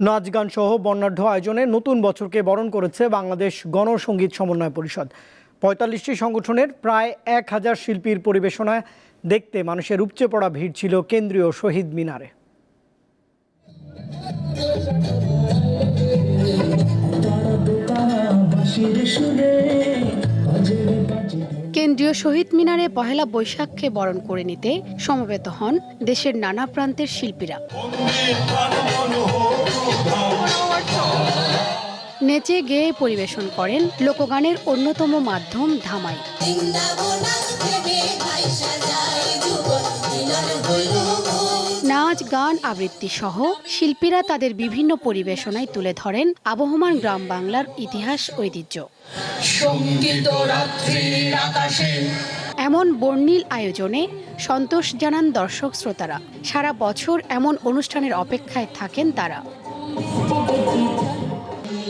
নাচ গান সহ বর্ণাঢ্য আয়োজনে নতুন বছরকে বরণ করেছে বাংলাদেশ গণসংগীত সমন্বয় পরিষদ। পঁয়তাল্লিশটি সংগঠনের প্রায় এক হাজার শিল্পীর পরিবেশনায় দেখতে মানুষের উপচে পড়া ভিড় ছিল কেন্দ্রীয় শহীদ মিনারে। কেন্দ্রীয় শহীদ মিনারে পহেলা বৈশাখকে বরণ করে নিতে সমবেত হন দেশের নানা প্রান্তের শিল্পীরা। নেচে গেয়ে পরিবেশন করেন লোকগানের অন্যতম মাধ্যম ধামাই। নাচ, গান, আবৃত্তি সহ শিল্পীরা তাদের বিভিন্ন পরিবেশনায় তুলে ধরেন আবহমান গ্রাম বাংলার ইতিহাস ঐতিহ্য। এমন বর্ণিল আয়োজনে সন্তোষ জানান দর্শক শ্রোতারা। সারা বছর এমন অনুষ্ঠানের অপেক্ষায় থাকেন তারা।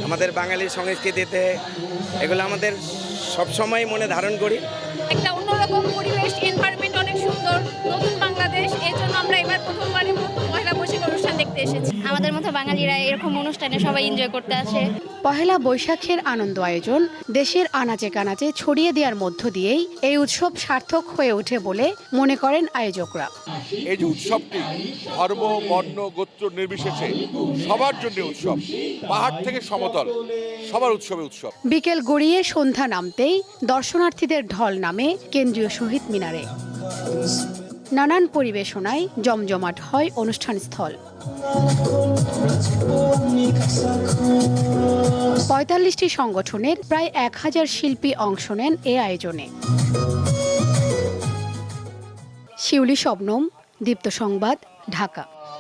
আমাদের বাঙালির সংস্কৃতিতে এগুলো আমাদের সবসময় মনে ধারণ করি। একটা অন্যরকম পরিবেশ এনভায়রনমেন্ট অনেক সুন্দর, নতুন বাংলাদেশ, এর জন্য আমরা এবার প্রথমবারের দেখতে এসেছি। আমাদের মতো বাঙালিরা এরকম অনুষ্ঠানে সবাই এনজয় করতে আসে। পহেলা বৈশাখের আনন্দ আয়োজন দেশের আনাচে কানাচে ছড়িয়ে দেওয়ার মধ্য দিয়েই এই উৎসব সার্থক হয়ে ওঠে বলে মনে করেন আয়োজকরা। এই যে উৎসবটি ধর্ম বর্ণ গোত্র নির্বিশেষে সবার জন্য উৎসব পাহাড় থেকে সমতল সবার উৎসবে উৎসব। বিকেল গড়িয়ে সন্ধ্যা নামতেই দর্শনার্থীদের ঢল নামে কেন্দ্রীয় শহীদ মিনারে। নানান পরিবেশনায় জমজমাট হয় অনুষ্ঠানস্থল পঁয়তাল্লিশটি সংগঠনের প্রায় এক হাজার শিল্পী অংশ নেন এ আয়োজনে। শিউলি শবনম, দীপ্ত সংবাদ, ঢাকা।